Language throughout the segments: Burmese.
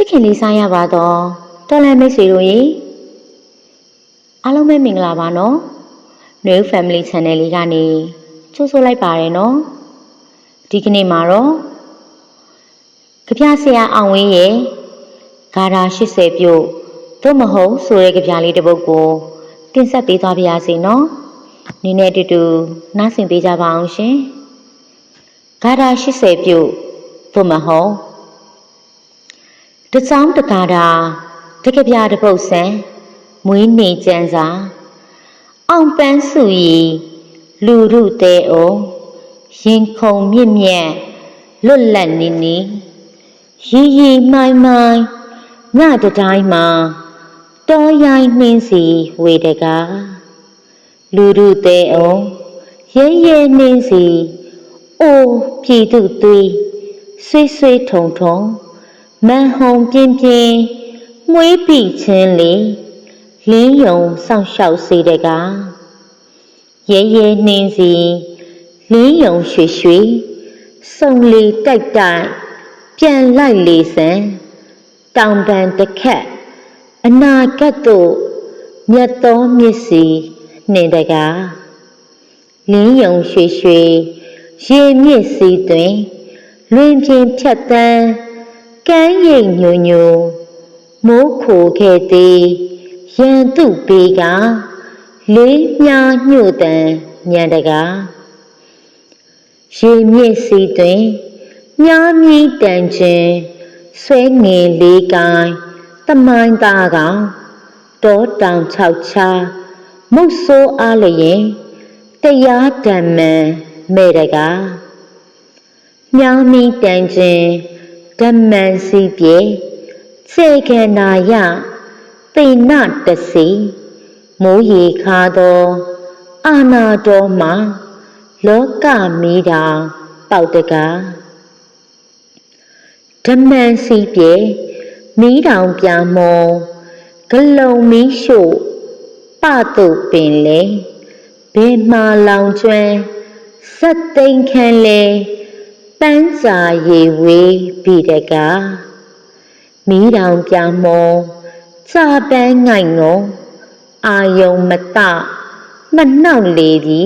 စစ်ခင်လေးစားရပါတော့တော်လန်မိတ်ဆွေတို့ရေအားလုံးပဲမင်္ဂလာပါနော် New Family Channel လေးကနေချိုးဆိုးလိုက်ပါရယ်နော်ဒီကနေ့မှာတော့ကြပြဆရာအောင်ဝင်းရဲ့ဂါရာ80ပြုတ်သို့မဟုတ်ဆိုတဲ့ကြပြလေးတစ်ပုဒ်ကိုတင်ဆက်ပေးသွားပါရစေနော်နင်းနဲ့အတူတူနားဆင်ပေးကြပါအောင်ရှင်ဂါရာ80ပြုတ်သို့မဟုတ် တချောင်းတကာတာတကပြတစ်ပုတ်ဆန်မွေးနေကြံစာအောင်ပန်းစုရီလူရုသေးအောင်ရင်ခုန်မြင့်မြတ်လွတ်လပ်နေနေရီရီမိုင်းမိုင်းညတတိုင်းမှာတောရိုင်းနှင်းစီဝေတကားလူရုသေးအောင်ရဲရဲနှင်းစီအိုးပြည်သူသွေးဆွေးဆွေးထုံထုံ မန်ဟုံပြင်းပြင်းမွေးပြီချင်းလေလင်းယုံစောင့်ရှောက်စေတကားရဲရဲနှင်းစီလင်းယုံရွှေရွှေစုံလီတိုက်တိုက်ပြန်လိုက်လေစံတောင်ပန်တစ်ခက်အနာကတ်တို့မြတ်သောမျက်စီနှင်တကားလင်းယုံရွှေရွှေရေမြင့်စီတွင်လွင်ပြင်ဖြတ်တန်း ကမ်းရိပ်ညိုညိုမိုးခိုခဲ့သည်ရန်သူပေကလေးမြားညှို့တန်ညံတကားရေမြင့်စီတွင်မြားမြည်တန်ခြင်းဆွဲငင်လေးကိုင်းတမိုင်းသားကောင်တောတောင်၆ချာမုတ်ဆိုးအားလျင်တရားဓမ္မံမဲ့တကားမြားမြည်တန်ခြင်း ဓမ္မံစီပြေစေခန္ဓာယသိဏတစီမိုးရေခါသောအာနာတော်မှာလောကမီးတာပေါက်တကားဓမ္မန်စီပြေမီးတောင်ပြမောဂလုံမီးရှို့ပတုပင်လေဘေမာလောင်ကျွမ်းစက်သိမ်းခန်းလေ ပန်းစာရေဝေးပြီးတကားမီးတောင်ပြမောစာပန်းငိုင်ငုံအာယုံမတမနှောက်လေပြီ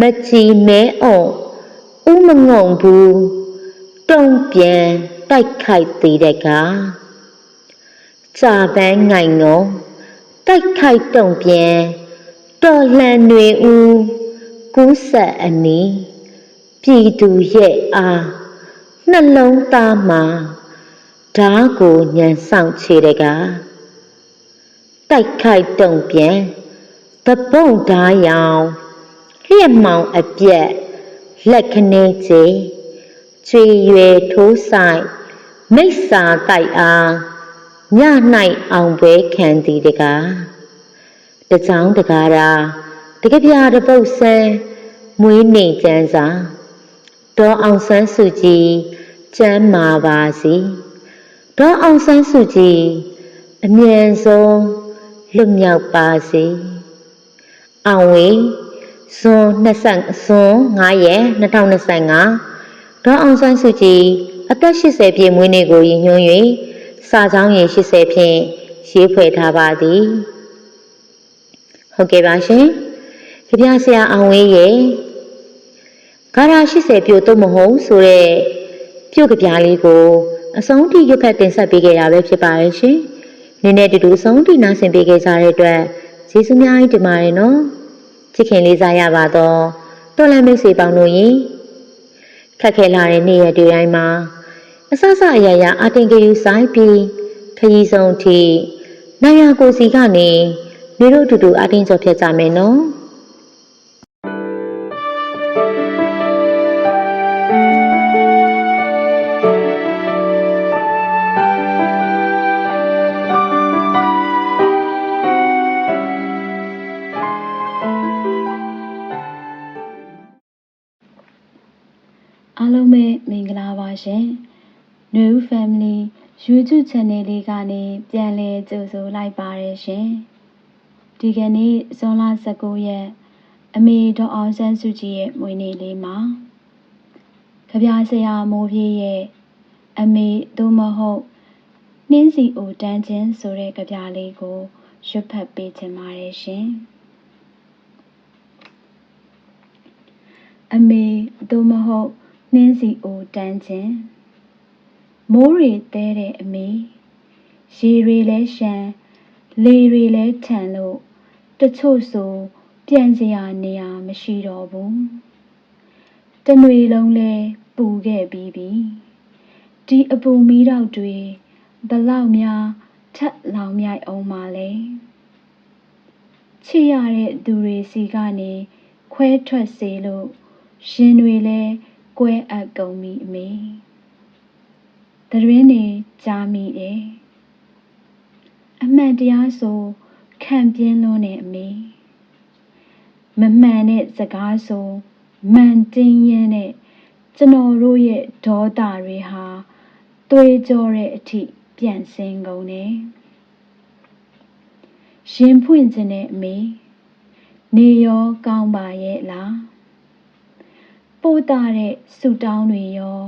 မချီမဲအောင်ဥမငုံဘူးတုံးပြန်တိုက်ခိုက်သေးတဲ့ကစာပန်းငိုင်ငုံတိုက်ခိုက်တုံပြန်တော်လှန်တွေဦးကူးဆက်အနီး ပြည်သူရဲ့အားနှလုံးသားမှာဓာကိုညံဆောင်ချေတဲ့ကတိုက်ခိုက်တုံပြန်တပုံဓာရောင်လျက်မောင်အပြက်လက်ခနေချေချွေရွယ်ထိုးဆိုင်မိစ္ဆာတိုက်အားည၌အောင်ပွဲခံသည်တကားတချောင်းတကားရာတကပြတပုတ်ဆန်းမွေးနေကြမ်းစာ ဒေါ်အောင်ဆန်းစုကြည်ကျမ်းမာပါစီဒေါ်အောင်ဆန်းစုကြည်အမြန်ဆုံးလွတ်မြောက်ပါစေအောင်ဝေဇွန်20ဇွန်9ရက်2025ဒေါ်အောင်ဆန်းစုကြည်အသက်80ပြည့်မွေးနေ့ကိုရည်ညွှန်း၍စာကြောင်းရေ80ဖြင့်ရေးဖွဲ့ထားပါသည်ဟုတ်ကဲ့ပါရှင်ကြပြဆရာအောင်ဝေးရဲ့ ဂါရာ80ပြို့တော့မဟုတ်ဆိုတဲ့ပြုတ်ကြပြလေးကိုအဆုံးထိရွတ်ဖက်တင်ဆက်ပေးခဲ့တာပဲဖြစ်ပါရဲ့ရှင်နင်းနဲ့တူတူအဆုံးထိနားဆင်ပေးခဲ့ကြတဲ့အတွက်ကျေးဇူးများကြီးတင်ပါတယ်နော်ချစ်ခင်လေးစားရပါတော့တော်လန်မိတ်ဆွေပေါင်းတို့ရင်ခက်ခဲလာတဲ့နေ့ရက်တွေတိုင်းမှာအဆဆအရာရာအတင်ကြယူဆိုင်ပြီးခရီးဆုံးထိနိုင်ရကိုစီကနေနေတို့တူတူအတင်းကြော်ဖြတ်ကြမယ်နော် အားလုံးပဲမင်္ဂလာပါရှင် New Family YouTube Channel လေးကနေပြန်လည်ကြိုဆိုလိုက်ပါတယ်ရှင်ဒီကနေ့ဇွန်လ19ရက်အမေဒေါ်အောင်ဆန်းစုကြည်ရဲ့မွေးနေ့လေးမှာကြပြဆရာမိုးပြေးရဲ့အမေသို့မဟုတ်နှင်းစီအိုတန်းချင်းဆိုတဲ့ကြပြလေးကိုရွတ်ဖတ်ပေးချင်ပါတယ်ရှင်အမေသို့မဟုတ် နှင်းစီအိုတန်းချင်းမိုးရီတဲတဲ့အမေရေတွေလဲရှမ်းလေတွေလဲထန်လို့တချို့ဆိုပြန်စရာနေရာမရှိတော့ဘူးတနွေလုံးလဲပူခဲ့ပြီးပြီဒီအပူမီးတောက်တွေဘလောက်များထက်လောင်မြိုက်အောင်ပါလဲချစ်ရတဲ့သူတွေစီကနေခွဲထွက်စေလို့ရှင်တွေလဲ ကွဲအပ်ကုန်ပြီအမေတရင်နေကြားမိတယ်အမှန်တရားဆိုခံပြင်းလွန်းနေအမေမမှန်တဲ့စကားဆိုမှန်တင်းရင်တဲ့ကျွန်တော်တို့ရဲ့ဒေါသတွေဟာသွေးကြောတဲ့အထိပြန့်စင်ကုန်တယ်ရင်ဖွင့်ခြင်းနဲ့အမေနေရောကောင်းပါရဲ့လား ပို့တာတဲ့ဆူတောင်းတွေရော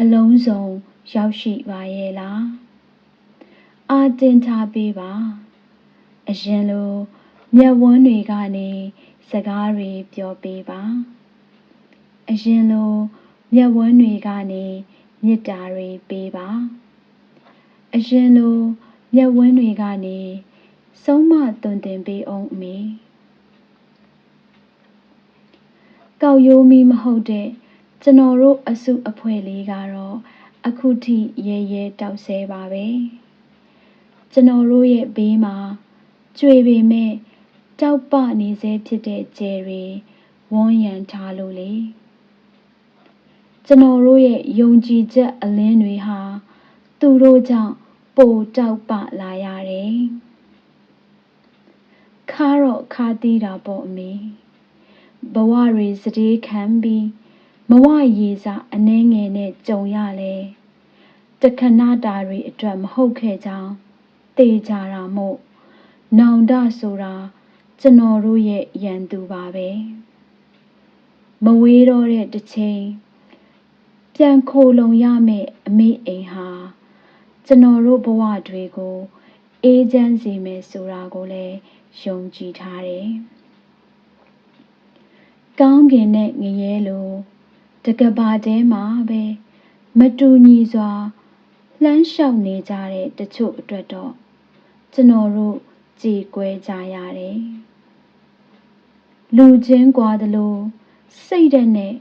အလုံးစုံရောက်ရှိပါရဲ့လားအာတင်ထားပေးပါအရင်လိုမျက်ဝန်းတွေကနေစကားတွေပြောပေးပါအရင်လိုမျက်ဝန်းတွေကနေမေတ္တာတွေပေးပါအရင်လိုမျက်ဝန်းတွေကနေဆုံးမသွန်သင်ပေးအောင်အမေ ကောက်ရိုးမီမဟုတ်တဲ့ကျွန်တော်တို့အစုအဖွဲ့လေးကတော့အခုထိရဲရဲတောက်ဆဲပါပဲကျွန်တော်တို့ရဲ့ဘေးမှာကြွေပေမဲ့တောက်ပနေစေဖြစ်တဲ့ကျယ်တွေဝန်းရံထားလို့လေကျွန်တော်တို့ရဲ့ယုံကြည်ချက်အလင်းတွေဟာသူတို့ကြောင့်ပိုတောက်ပလာရတယ်ခါတော့ခါတီးတာပေါ့အမေ ဘဝတွေစတေးခံပြီးမဝရေစာအနှဲငယ်နဲ့ကြုံရလဲတခဏတာတွေအတွက်မဟုတ်ခဲ့ကြောင်းတေချာတာမို့နောင်တဆိုတာကျွန်တော်တို့ရဲ့ရန်သူပါပဲမဝေးတော့တဲ့တစ်ချိန်ပြန်ခိုလုံရမယ့်အမေအိမ်ဟာကျွန်တော်တို့ဘဝတွေကိုအေးချမ်းစေမယ်ဆိုတာကိုလည်းယုံကြည်ထားတယ်။ ကောင်းကင်နဲ့ငရဲလိုတကဘာတဲမှာပဲမတူညီစွာလှမ်းလျှောက်နေကြတဲ့တချို့အတွက်တော့ကျွန်တော်တို့ကြည်ကွဲကြရတယ်။လူချင်းကွာသလိုစိတ်ဓာတ်နဲ့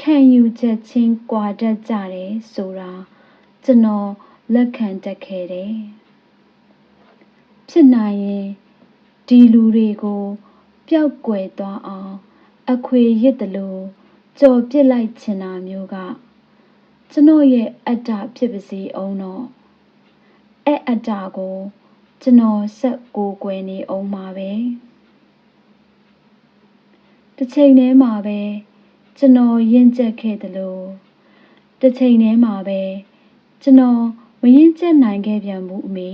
ခံယူချက်ချင်းကွာတတ်ကြတယ်ဆိုတာကျွန်တော်လက်ခံတတ်ခဲ့တယ်။ဖြစ်နိုင်ရင်ဒီလူတွေကိုပျောက်ကွယ်သွားအောင် အခွေရစ်တလို့ကြော်ပစ်လိုက်ချင်တာမျိုးကကျွန်တော်ရဲ့အတ္တဖြစ်ပါစေအောင်တော့အဲ့အတ္တကိုကျွန်တော်ဆက်ကိုကွယ်နေအောင်ပါပဲတစ်ချိန်တည်းမှာပဲကျွန်တော်ရင့်ကျက်ခဲ့သလိုတစ်ချိန်တည်းမှာပဲကျွန်တော်မရင့်ကျက်နိုင်ခဲ့ပြန်ဘူးအမေ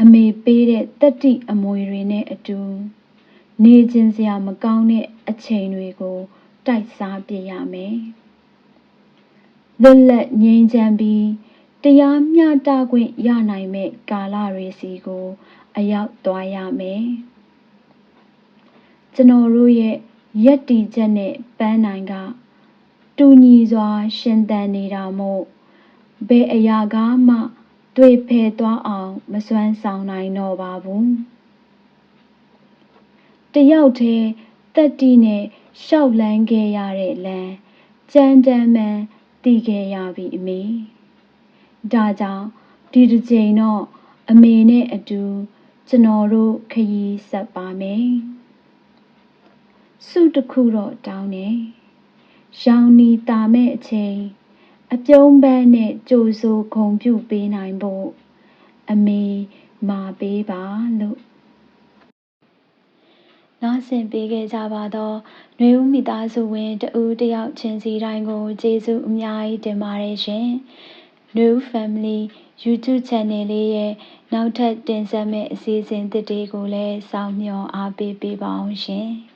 အမေပေးတဲ့တတိအမွေတွေနဲ့အတူ နေခြင်းစရာမကောင်းတဲ့အချိန်တွေကို တိုက်စားပြရမယ်လွတ်လပ်ငြိမ်းချမ်းပြီးတရားမျှတခွင့်ရနိုင်မဲ့ကာလတွေစီကို အရောက်သွားရမယ်ကျွန်တော်တို့ရဲ့ယက်တီချက်နဲ့ပန်းနိုင်က တူညီစွာ ရှင်သန်နေတာမို့ဘယ်အရာကမှ တွေ့ဖယ်သွားအောင် မစွမ်းဆောင်နိုင်တော့ပါဘူး တယောက်တည်းတက်တီနဲ့ရှောက်လန်းခဲ့ရတဲ့လမ်းကြမ်းတမ်းမှန်တည်ခဲ့ရပြီအမေဒါကြောင့်ဒီတစ်ချိန်တော့အမေနဲ့အတူကျွန်တော်တို့ခရီးဆက်ပါမယ်စုတစ်ခုတော့တောင်းနေရောင်နီတာမဲ့အချိန်အပြုံးပန်းနဲ့ကြိုဆိုခုံပြုပေးနိုင်ဖို့အမေမာပေးပါလို့ နားဆင်ပေးခဲ့ကြပါတော့ຫນွေဦးမိသားစုဝင်တဦးတယောက်ချင်းစီတိုင်းကို ကျေးဇူးအများကြီးတင်ပါတယ်ရှင်။ New Family YouTube Channel လေးရဲ့ နောက်ထပ်တင်ဆက်မယ့် အစီအစဉ်သစ်တွေကိုလည်း စောင့်မျှော်အားပေးပေးပါအောင်ရှင်။